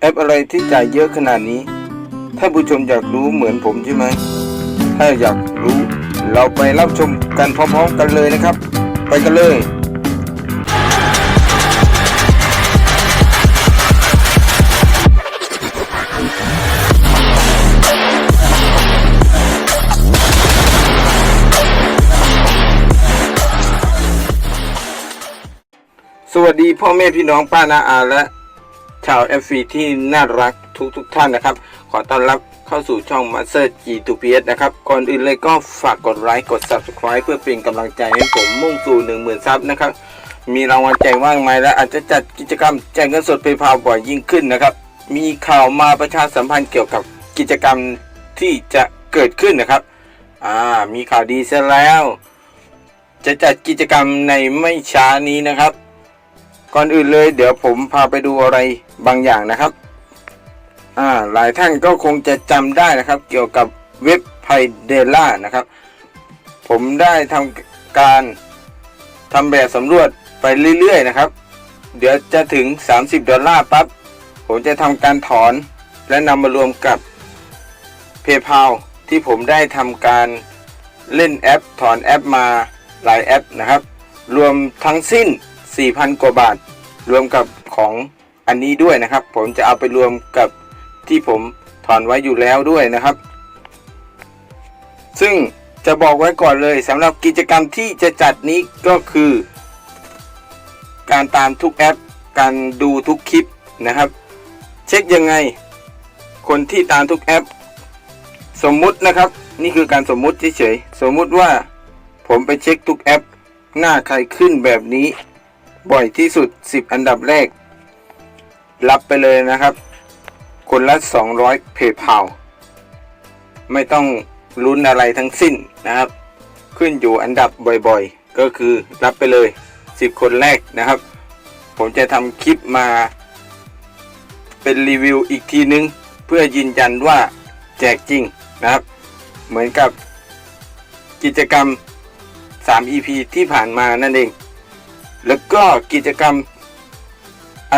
แอปอะไรที่จ่ายเยอะขนาดนี้ ถ้านผู้ชมอยากรู้เหมือนผมใช่ไหม ถ้าอยากรู้เราไปรับชมกันพร้อมๆกันเลยนะครับ ไปกันเลยสวัสดีพ่อแม่พี่น้องป้านาอาและ ชาว f อที่น่ารักทุกทุกๆท่านนะครับ ขอต้อนรับเข้าสู่ช่อง Master G2PS นะครับ ก่อนอื่นเลยก็ฝากกดไลค์กด Subscribe เพื่อเป็นกำลังใจให้ผมมุ่งสู่ 10,000 ซับนะครับ มีรางวัลแจกมากมายและอาจจะจัดกิจกรรมแจกเงินสดไปพาวบ่อยยิ่งขึ้นนะครับ มีข่าวมาประชาสัมพันธ์เกี่ยวกับกิจกรรมที่จะเกิดขึ้นนะครับ อ่า มีข่าวดีซะแล้ว จะจัดกิจกรรมในไม่ช้านี้นะครับ ก่อนอื่นเลยเดี๋ยวผมพาไปดูอะไร บางอย่างนะครับอ่าหลายท่านก็คงจะจำได้นะครับ เกี่ยวกับเว็บไพเดล่านะครับ ผมได้ทำการทำแบบสำรวจไปเรื่อยๆนะครับ เดี๋ยวจะถึง 30 ดอลลาร์ปั๊บ ผมจะทำการถอนและนำมารวมกับ PayPal ที่ผมได้ทำการเล่นแอป ถอนแอปมาหลายแอปนะครับ รวมทั้งสิ้น 4,000 กว่าบาท รวมกับของ อันนี้ด้วยนะครับ ผมจะเอาไปรวมกับที่ผมถอนไว้อยู่แล้วด้วยนะครับ ซึ่งจะบอกไว้ก่อนเลยสำหรับกิจกรรมที่จะจัดนี้ก็คือ การตามทุกแอป การดูทุกคลิปนะครับ เช็คยังไง คนที่ตามทุกแอป สมมุตินะครับ นี่คือการสมมุติเฉยๆสมมุติว่าผมไปเช็คทุกแอป หน้าใครขึ้นแบบนี้ บ่อยที่สุด 10 อันดับแรก รับไปเลยนะครับ คนละ 200เพย์พาไม่ต้องลุ้นอะไรทั้งสิ้นนะครับ ขึ้นอยู่อันดับบ่อยๆ ก็คือรับไปเลย 10 คนแรกนะครับ ผมจะทำคลิปมาเป็นรีวิวอีกทีนึง เพื่อยืนยันว่าแจกจริงนะครับ เหมือนกับกิจกรรม 3 EP ที่ผ่านมานั่นเอง แล้วก็กิจกรรม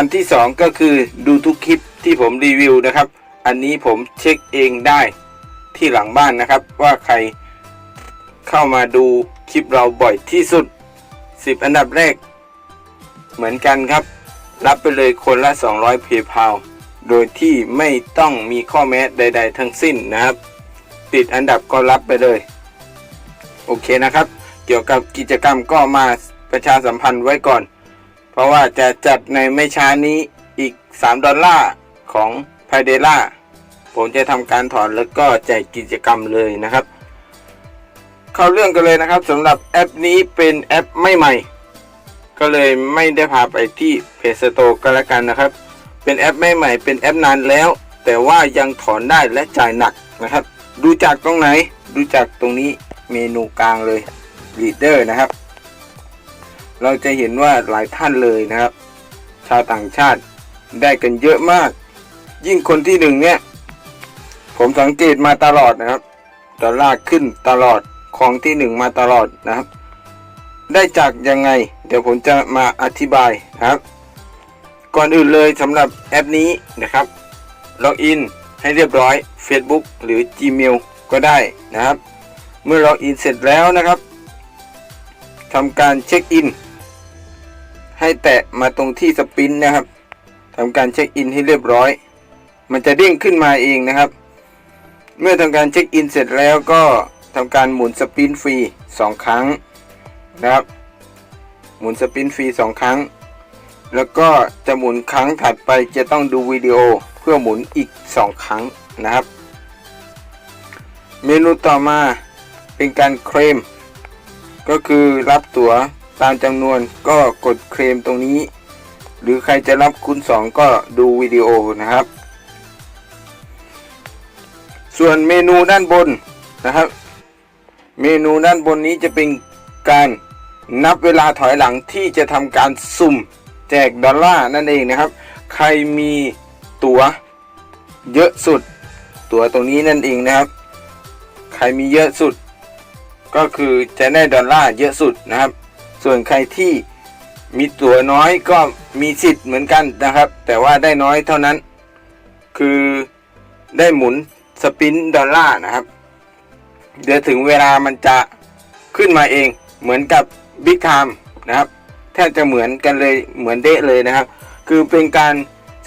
อันที่ 2 ก็คือดูทุกคลิปที่ผมรีวิวนะครับ อันนี้ผมเช็คเองได้ที่หลังบ้านนะครับ ว่าใครเข้ามาดูคลิปเราบ่อยที่สุด 10 อันดับแรก เหมือนกันครับ รับไปเลยคนละ 200เพย์พาโดยที่ไม่ต้องมีข้อแม้ใด ๆ ทั้งสิ้นนะครับ ติดอันดับก็รับไปเลย โอเคนะครับ เกี่ยวกับกิจกรรมก็มาประชาสัมพันธ์ไว้ก่อน ราะว่าจะจัดในไม่ช้านี้อีก 3 ดอลลาร์ของพายเดล่าผมจะทำการถอนแล้วก็แจกกิจกรรมเลยนะครับ เข้าเรื่องกันเลยนะครับสำหรับแอปนี้เป็นแอปไม่ใหม่ ก็เลยไม่ได้พาไปที่เพจสโตร์ก็แล้วกันนะครับ เป็นแอปไม่ใหม่เป็นแอปนานแล้ว แต่ว่ายังถอนได้และจ่ายหนักนะครับ ดูจากตรงไหน ดูจากตรงนี้เมนูกลางเลย Leader นะครับ เราจะเห็นว่าหลายท่านเลยนะครับ ชาวต่างชาติได้กันเยอะมาก ยิ่งคนที่หนึ่งเนี่ย ผมสังเกตมาตลอดนะครับดอลลาร์ขึ้นตลอดของที่หนึ่งมาตลอดนะครับ ได้จากยังไง เดี๋ยวผมจะมาอธิบายนะครับ ก่อนอื่นเลยสำหรับแอปนี้นะครับล็อกอินให้เรียบร้อย Facebook หรือ Gmail ก็ได้นะครับ เมื่อล็อกอินเสร็จแล้วนะครับทำการเช็คอิน ให้แตะมาตรงที่สปินนะครับทำการเช็คอินให้เรียบร้อย มันจะเด้งขึ้นมาเองนะครับ เมื่อทำการเช็คอินเสร็จแล้วก็ทำการหมุนสปินฟรี 2 ครั้งนะครับ หมุนสปินฟรี 2 ครั้ง แล้วก็จะหมุนครั้งถัดไปจะต้องดูวิดีโอเพื่อหมุนอีก 2 ครั้งนะครับ เมนูต่อมาเป็นการเคลมก็คือรับตั๋ว ตามจำนวนก็กดเคลมตรงนี้ หรือใครจะรับคูณ2 ก็ดูวิดีโอนะครับ ส่วนเมนูด้านบนนะครับ เมนูด้านบนนี้จะเป็นการนับเวลาถอยหลังที่จะทำการสุ่มแจกดอลลาร์นั่นเองนะครับ ใครมีตั๋วเยอะสุด ตั๋วตรงนี้นั่นเองนะครับ ใครมีเยอะสุด ก็คือจะได้ดอลลาร์เยอะสุดนะครับ ส่วนใครที่มีตั๋วน้อยก็มีสิทธิ์เหมือนกันนะครับ แต่ว่าได้น้อยเท่านั้น คือได้หมุนสปินดอลลาร์นะครับ เดี๋ยวถึงเวลามันจะขึ้นมาเองเหมือนกับบิ๊กไทม์นะครับแทบจะเหมือนกันเลยเหมือนเดะเลยนะครับ คือเป็นการ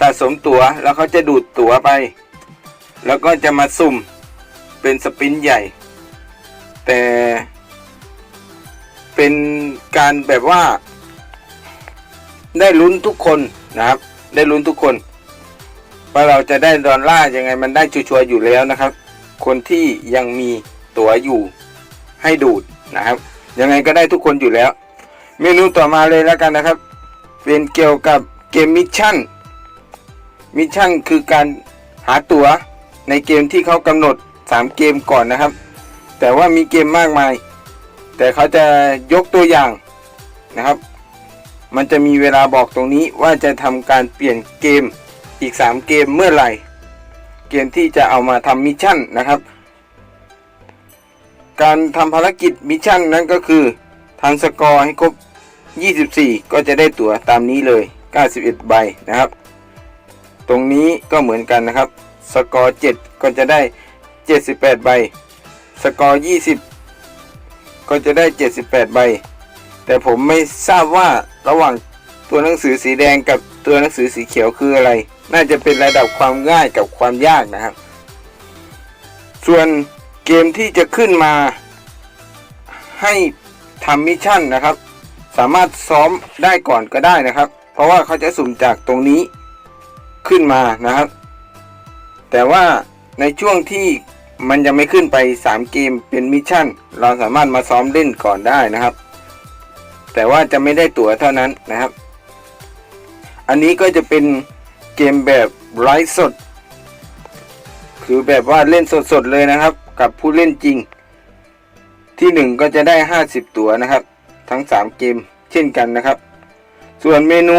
สะสมตั๋วแล้วเขาจะดูดตั๋วไป แล้วก็จะมาสุ่มเป็นสปินใหญ่ แต่ เป็นการแบบว่า ได้ลุ้นทุกคนนะครับ ได้ลุ้นทุกคนว่าเราจะได้ดอลลาร์ยังไงมันได้ชัวร์อยู่แล้วนะครับ คนที่ยังมีตั๋วอยู่ให้ดูดนะครับ ยังไงก็ได้ทุกคนอยู่แล้ว เมนูต่อมาเลยแล้วกันนะครับ เป็นเกี่ยวกับเกมมิชชั่นมิชชั่นคือการหาตั๋วในเกมที่เขากำหนด 3 เกมก่อนนะครับ แต่ว่ามีเกมมากมาย แต่เขาจะยกตัวอย่างนะครับ มันจะมีเวลาบอกตรงนี้ว่าจะทำการเปลี่ยนเกมอีก 3 เกมเมื่อไหร่ เกมที่จะเอามาทำมิชชั่นนะครับ การทำภารกิจมิชชั่นนั้นก็คือทำสกอร์ให้ครบ 24 ก็จะได้ตั๋วตามนี้เลย 91 ใบนะครับ ตรงนี้ก็เหมือนกันนะครับ สกอร์ 7 ก็จะได้ 78 ใบ สกอร์ 20 ก็จะได้ 78 ใบ แต่ผมไม่ทราบว่าระหว่างตัวหนังสือสีแดงกับตัวหนังสือสีเขียวคืออะไร น่าจะเป็นระดับความง่ายกับความยากนะครับ ส่วนเกมที่จะขึ้นมาให้ทำมิชชั่นนะครับ สามารถซ้อมได้ก่อนก็ได้นะครับ เพราะว่าเขาจะสุ่มจากตรงนี้ขึ้นมานะครับ แต่ว่าในช่วงที่ มันยังไม่ขึ้นไป 3 เกมเป็นมิชชั่น เราสามารถมาซ้อมเล่นก่อนได้นะครับ แต่ว่าจะไม่ได้ตั๋วเท่านั้นนะครับ อันนี้ก็จะเป็นเกมแบบไลฟ์สด คือแบบว่าเล่นสดๆเลยนะครับ กับผู้เล่นจริง ที่ 1 ก็จะได้ 50 ตั๋วนะครับ ทั้ง 3 เกมเช่นกันนะครับ ส่วนเมนู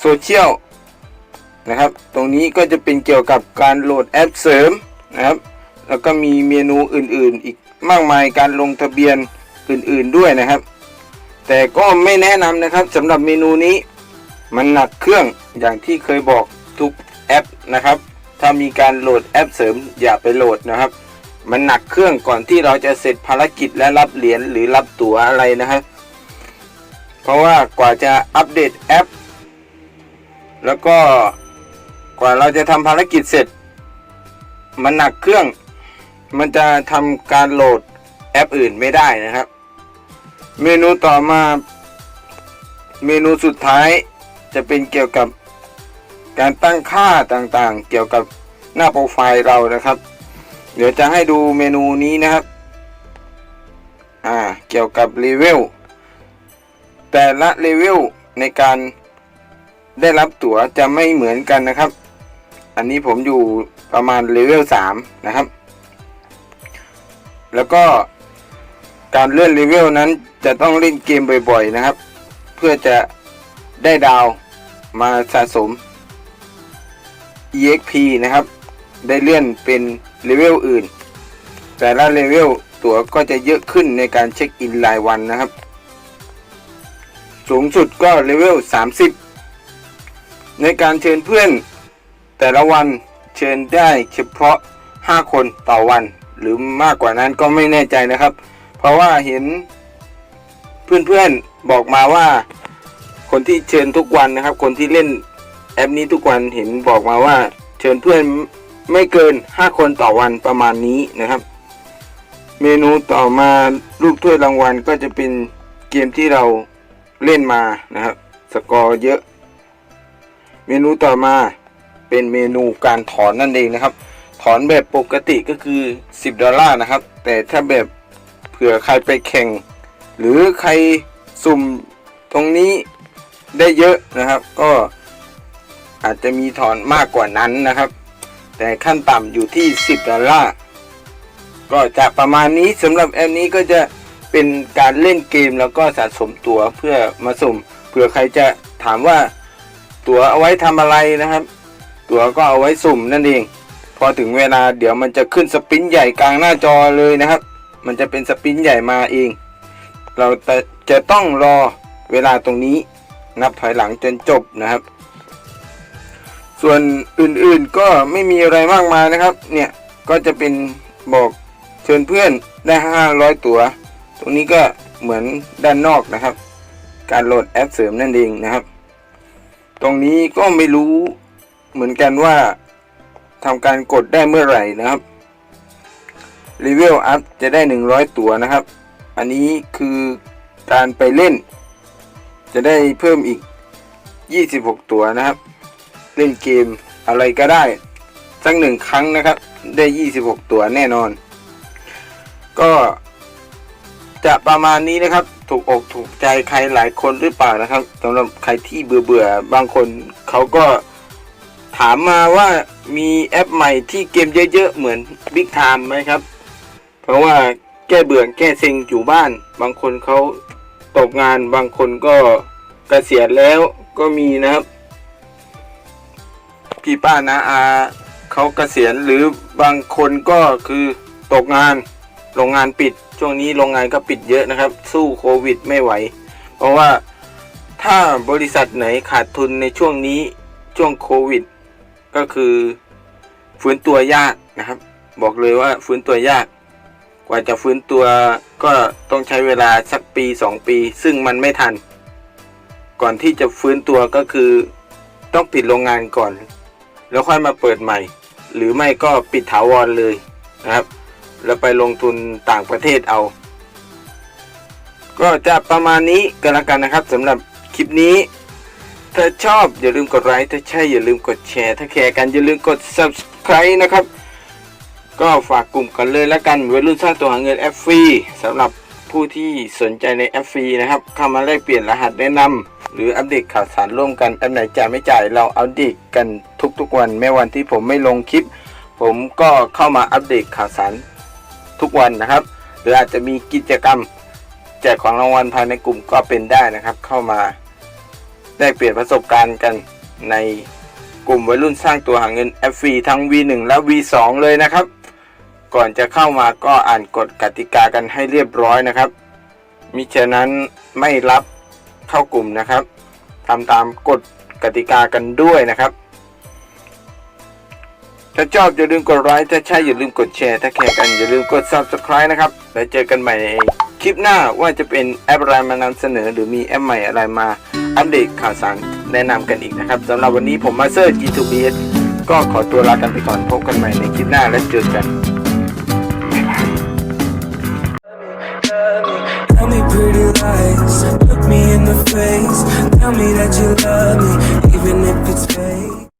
โซเชียลนะครับ ตรงนี้ก็จะเป็นเกี่ยวกับการโหลดแอปเสริม นะครับ แล้วก็มีเมนูอื่นๆ อีกมากมายการลงทะเบียนอื่นๆด้วยนะครับ แต่ก็ไม่แนะนำนะครับสำหรับเมนูนี้มันหนักเครื่องอย่างที่เคยบอกทุกแอปนะครับ ถ้ามีการโหลดแอปเสริมอย่าไปโหลดนะครับ มันหนักเครื่องก่อนที่เราจะเสร็จภารกิจและรับเหรียญหรือรับตั๋วอะไรนะครับ เพราะว่ากว่าจะอัปเดตแอป แล้วก็กว่าเราจะทำภารกิจเสร็จ มันหนักเครื่อง มันจะทำการโหลดแอปอื่นไม่ได้นะครับ เมนูต่อมา เมนูสุดท้ายจะเป็นเกี่ยวกับการตั้งค่าต่างๆ เกี่ยวกับหน้าโปรไฟล์เรานะครับ เดี๋ยวจะให้ดูเมนูนี้นะครับ อ่า เกี่ยวกับเลเวล แต่ละเลเวลในการได้รับตั๋วจะไม่เหมือนกันนะครับ อันนี้ผมอยู่ประมาณเลเวล3นะครับ แล้วก็การเลื่อนเลเวลนั้นจะต้องเล่นเกมบ่อยๆนะครับ เพื่อจะได้ดาวมาสะสม EXP นะครับ ได้เลื่อนเป็นเลเวลอื่น แต่ละเลเวลตั๋วก็จะเยอะขึ้นในการเช็คอินรายวันนะครับ สูงสุดก็เลเวล30 ในการเชิญเพื่อน แต่ละวันเชิญได้เฉพาะ 5 คนต่อวัน หรือมากกว่านั้นก็ไม่แน่ใจนะครับ เพราะว่าเห็นเพื่อนๆบอกมาว่า คนที่เชิญทุกวันนะครับ คนที่เล่นแอปนี้ทุกวันเห็นบอกมาว่า เชิญเพื่อนไม่เกิน 5 คนต่อวันประมาณนี้นะครับ เมนูต่อมารูปถ้วยรางวัลก็จะเป็นเกมที่เราเล่นมานะครับ สกอร์เยอะ เมนูต่อมา เป็นเมนูการถอนนั่นเองนะครับ ถอนแบบปกติก็คือ 10 ดอลลาร์นะครับ แต่ถ้าแบบเผื่อใครไปแข่ง หรือใครสุ่มตรงนี้ได้เยอะนะครับ ก็อาจจะมีถอนมากกว่านั้นนะครับ แต่ขั้นต่ำอยู่ที่ 10 ดอลลาร์ก็จะประมาณนี้สำหรับแอปนี้ก็จะเป็นการเล่นเกมแล้วก็สะสมตั๋วเพื่อมาสุ่มเผื่อใครจะถามว่าตั๋วเอาไว้ทำอะไรนะครับ ตั๋วก็เอาไว้สุ่มนั่นเอง พอถึงเวลาเดี๋ยวมันจะขึ้นสปรินใหญ่กลางหน้าจอเลยนะครับ มันจะเป็นสปรินใหญ่มาเอง เราจะจะต้องรอเวลาตรงนี้นับถอยหลังจนจบนะครับ ส่วนอื่นๆก็ไม่มีอะไรมากมายนะครับ เนี่ยก็จะเป็นบอกเชิญเพื่อนได้ 500 ตัวตรงนี้ก็เหมือนด้านนอกนะครับ การโหลดแอปเสริมนั่นเองนะครับ ตรงนี้ก็ไม่รู้ เหมือนกันว่าทำการกดได้เมื่อไหร่นะครับรีเวลอัพจะได้ 100 ตัวนะครับ อันนี้คือการไปเล่น จะได้เพิ่มอีก 26 ตัวนะครับ เล่นเกมอะไรก็ได้สักหนึ่งครั้งนะครับ ได้ 26 ตัวแน่นอน ก็จะประมาณนี้นะครับ ถูกอกถูกใจใครหลายคนหรือเปล่านะครับสำหรับใครที่เบื่อเบื่อบางคนเขาก็ ถามมาว่ามีแอปใหม่ที่เกมเยอะๆ เหมือน Big Time ไหมครับ เพราะว่าแก้เบื่อแก้เซ็งอยู่บ้าน บางคนเขาตกงานบางคนก็เกษียณแล้วก็มีนะครับ พี่ป้านาอาเขาเกษียณหรือบางคนก็คือตกงานโรงงานปิด ช่วงนี้โรงงานก็ปิดเยอะนะครับ สู้โควิดไม่ไหว เพราะว่าถ้าบริษัทไหนขาดทุนในช่วงนี้ช่วงโควิด ก็คือฟื้นตัวยากนะครับ บอกเลยว่าฟื้นตัวยาก กว่าจะฟื้นตัวก็ต้องใช้เวลาสักปีสองปี ซึ่งมันไม่ทัน ก่อนที่จะฟื้นตัวก็คือต้องปิดโรงงานก่อน แล้วค่อยมาเปิดใหม่ หรือไม่ก็ปิดถาวรเลยนะครับ แล้วไปลงทุนต่างประเทศเอา ก็จะประมาณนี้กันละกันนะครับสำหรับคลิปนี้ ถ้าชอบอย่าลืมกดไลค์ถ้าใช่อย่าลืมกดแชร์ถ้าแคร์กันอย่าลืมกด subscribe นะครับ ก็ฝากกลุ่มกันเลยแล้วกันวัยรุ่นสร้างตัวหาเงินแอปฟรีสำหรับผู้ที่สนใจในแอปฟรีนะครับเข้ามาแลกเปลี่ยนรหัสแนะนำหรืออัปเดตข่าวสารร่วมกันแอปไหนจ่ายไม่จ่ายเราอัปเดตกันทุกๆวัน แม้วันที่ผมไม่ลงคลิป ผมก็เข้ามาอัปเดตข่าวสารทุกวันนะครับ หรืออาจจะมีกิจกรรมแจกของรางวัลภายในกลุ่มก็เป็นได้นะครับ เข้ามา ได้เปลี่ยนประสบการณ์กันในกลุ่มวัยรุ่นสร้างตัวหาเงินแอฟีทั้ง V1 และ V2 เลยนะครับ ก่อนจะเข้ามาก็อ่านกฎกติกากันให้เรียบร้อยนะครับ มิฉะนั้นไม่รับเข้ากลุ่มนะครับทำตามกฎกติกากันด้วยนะครับ ถ้าชอบอย่าลืมกดไลค์ถ้าใช่อย่าลืมกดแชร์ ถ้าแคร์กันอย่าลืมกด subscribe นะครับ แล้วเจอกันใหม่ใน คลิปหน้าว่าจะเป็นแอปอะไรมานำเสนอ หรือมีแอปใหม่อะไรมาอัปเดตข่าวสารแนะนำกันอีกนะครับสำหรับวันนี้ผมมาเซอร์ G2BS ก็ขอตัวลากันไปก่อนพบกันใหม่ในคลิปหน้าและเจอกัน Tell me pretty lies, look me in the face. Tell me that you love me,